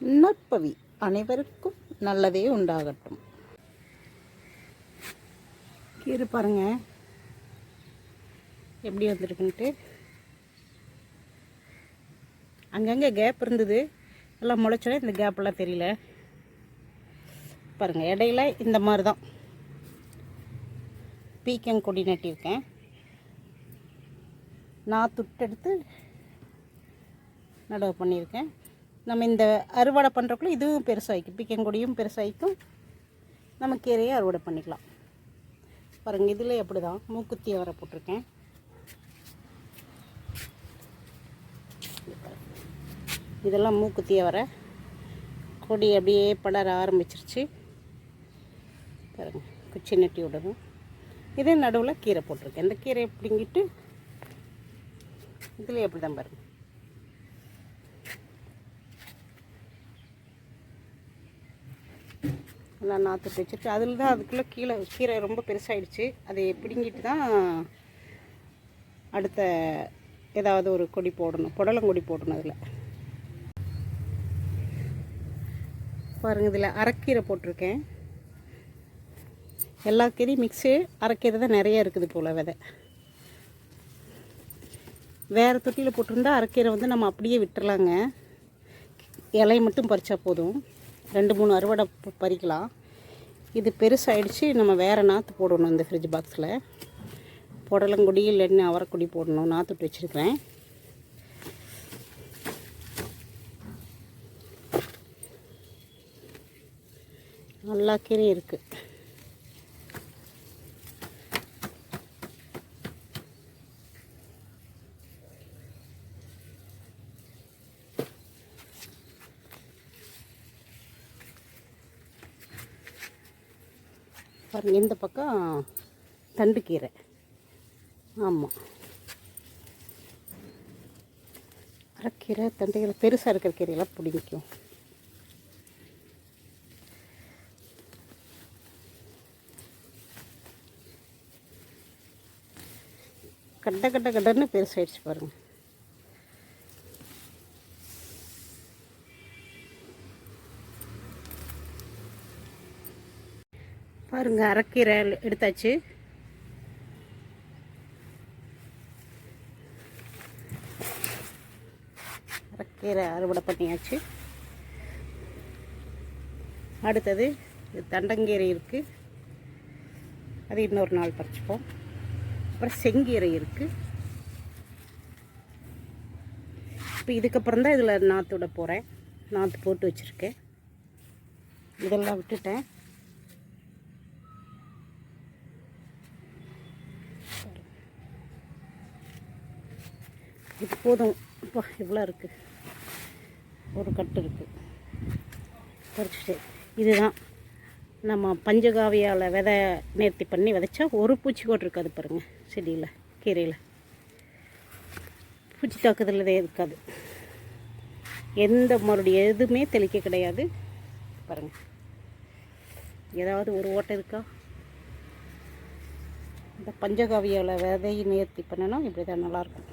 நற்பவி அனைவருக்கும் நல்லதே உண்டாகட்டும். கீரை பாருங்க. எப்படி வந்திருக்குன்ட்டு. அங்கங்கே கேப் இருந்தது. எல்லாம் முளைச்சோடனே இந்த கேப்பெல்லாம் தெரியல. பாருங்கள் இடையில இந்த மாதிரி தான் பீக்கங்கொடி நட்டியிருக்கேன் நான் துட்டெடுத்து நடவு பண்ணியிருக்கேன். நம்ம இந்த அறுவடை பண்ணுறக்குள்ள இதுவும் பெருசாகிக்கும் பீக்கங்கொடியும் பெருசாகிக்கும் நம்ம கீரையை அறுவடை பண்ணிக்கலாம். பாருங்கள் இதில் எப்படி தான் மூக்குத்தி அவரை போட்டிருக்கேன். இதெல்லாம் மூக்குத்தி அவரை கொடி அப்படியே படர ஆரம்பிச்சிருச்சு. பாருங்கள் குச்சி நட்டி விடணும். இதே நடுவில் கீரை போட்டிருக்கேன். இந்த கீரையை பிடுங்கிட்டு இதில் எப்படி தான் பாருங்கள் நல்லா நாற்று வச்சுட்டு அதில் தான் அதுக்குள்ளே கீழே கீரை ரொம்ப பெருசாகிடுச்சு அதை பிடுங்கிட்டு தான் அடுத்த ஏதாவது ஒரு கொடி போடணும். புடலங்கொடி போடணும் அதில். பாருங்கள் இதில் அரைக்கீரை போட்டிருக்கேன். எல்லா கீரையும் மிக்ஸு அரைக்கீரை தான் நிறைய இருக்குது போல் விதை. வேறு தொட்டியில் போட்டிருந்தா அரைக்கீரை வந்து நம்ம அப்படியே விட்டுறலாங்க. இலையை மட்டும் பறித்தா போதும். ரெண்டு மூணு அறுவடை பறிக்கலாம். இது பெருசாகிடுச்சு நம்ம வேறு நாற்று போடணும் இந்த ஃப்ரிட்ஜ் பாக்ஸில் புடலங்கொடி இல்லைன்னு அவரைக்கொடி போடணும் நாற்று விட்டு வச்சுருக்கிறேன். நல்லா கீரை இருக்குது பாருங்கள் இந்த பக்கம் தண்டு கீரை. ஆமாம் அரைக்கீரை தண்டுக்கீரை பெருசாக இருக்கிற கீரையெல்லாம் பிடிக்கும் கட்ட கட்ட கட்டன்னு பெருசாயிடுச்சு பாருங்கள் பாருங்க அரைக்கீரை எடுத்தாச்சு. அரைக்கீரை அறுவடை பண்ணியாச்சு. அடுத்தது தண்டங்கீரை இருக்குது அது இன்னொரு நாள் பறிச்சுப்போம். அப்புறம் செங்கீரை இருக்குது இப்போ இதுக்கப்புறம் தான் இதில் நாற்று விட போகிறேன் நாற்று போட்டு வச்சுருக்கேன். இதெல்லாம் விட்டுட்டேன். இது போதும். இப்போ இவ்வளோ இருக்குது ஒரு கட்டு இருக்குது பறிச்சுட்டு. இதுதான். நம்ம பஞ்சகாவியால் விதை நேர்த்தி பண்ணி விதைச்சா ஒரு பூச்சி கூட இருக்காது பாருங்கள் செடியில் கீரையில். பூச்சி தாக்குதல் இருக்காது. எந்த மறுபடியும் எதுவுமே தெளிக்க கிடையாது. பாருங்கள் ஏதாவது ஒரு ஓட்டை இருக்கா? இந்த பஞ்சகாவியால் விதையை நேர்த்தி பண்ணனா இப்படி தான் நல்லாயிருக்கும்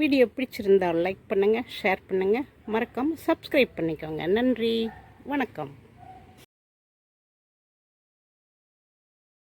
வீடியோ பிடிச்சிருந்தால் லைக் பண்ணுங்கள் ஷேர் பண்ணுங்கள் மறக்காமல் சப்ஸ்கிரைப் பண்ணிக்கோங்க. நன்றி. வணக்கம்.